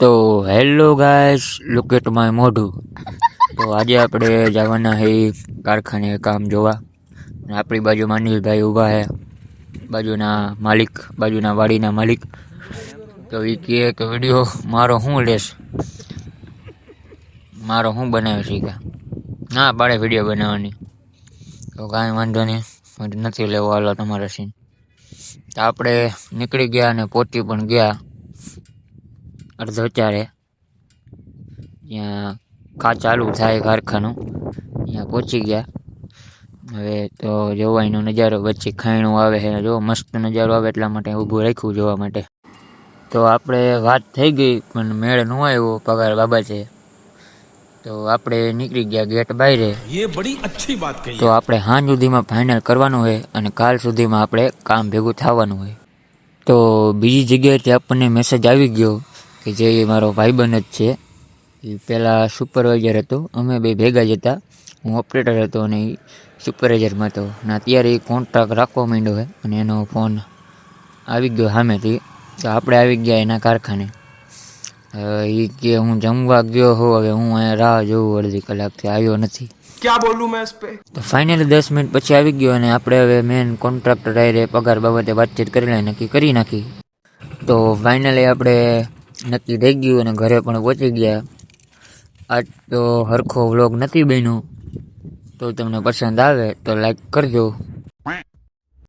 તો hello guys, look at my મોઢું. તો આજે આપણે જવાના હે કારખાને કામ જોવા. આપણી બાજુમાં અનિલભાઈ ઊભા હે. બાજુના માલિક, બાજુના વાડીના માલિક. તો એ કહે કે, વીડિયો મારો શું લેશ? મારો શું બનાવે છે કે ના પાડે વીડિયો બનાવવાની. તો કાંઈ વાંધો નહીં. નથી લેવો હાલો તમારા સીન. તો આપણે નીકળી ગયા અને પહોંચી પણ ગયા. અડધો ચારે. ત્યાં કા ચાલુ થાય કારખાનું. ત્યાં પહોંચી ગયા. હવે તો જોવા નજારો વચ્ચે ખાયણું આવે છે. જો મસ્ત નજારો આવે એટલા માટે ઊભું રાખ્યું જોવા માટે. તો આપણે વાત થઈ ગઈ પણ મેળ ન આવ્યો પગાર બાબા છે. તો આપણે નીકળી ગયા ગેટ બહાર એ તો આપણે હાં સુધીમાં ફાઇનલ કરવાનું હોય અને કાલ સુધીમાં આપણે કામ ભેગું થવાનું હોય. તો બીજી જગ્યાએથી આપણને મેસેજ આવી ગયો કે જે મારો ભાઈબંધ જ છે એ પહેલાં સુપરવાઇઝર હતો. અમે બે ભેગા જ હતા. હું ઓપરેટર હતો અને એ સુપરવાઇઝરમાં હતો. અને અત્યારે એ કોન્ટ્રાક્ટ રાખવા માંડ્યો હોય અને એનો ફોન આવી ગયો સામેથી. તો આપણે આવી ગયા એના કારખાને. એ કે હું જમવા ગયો હોઉં હવે હું અહીંયા રાહ જોઉં અડધી કલાકથી આવ્યો નથી. તો ફાઇનલી દસ મિનિટ પછી આવી ગયો અને આપણે હવે મેન કોન્ટ્રાક્ટર આવીને પગાર બાબતે વાતચીત કરી લે નક્કી કરી નાખી. તો ફાઇનલી આપણે નક્કી થઈ ગયું અને ઘરે પણ પહોંચી ગયા. આજ તો હરખો વ્લોગ નથી બન્યો. તો તમને પસંદ આવે તો લાઈક કરજો.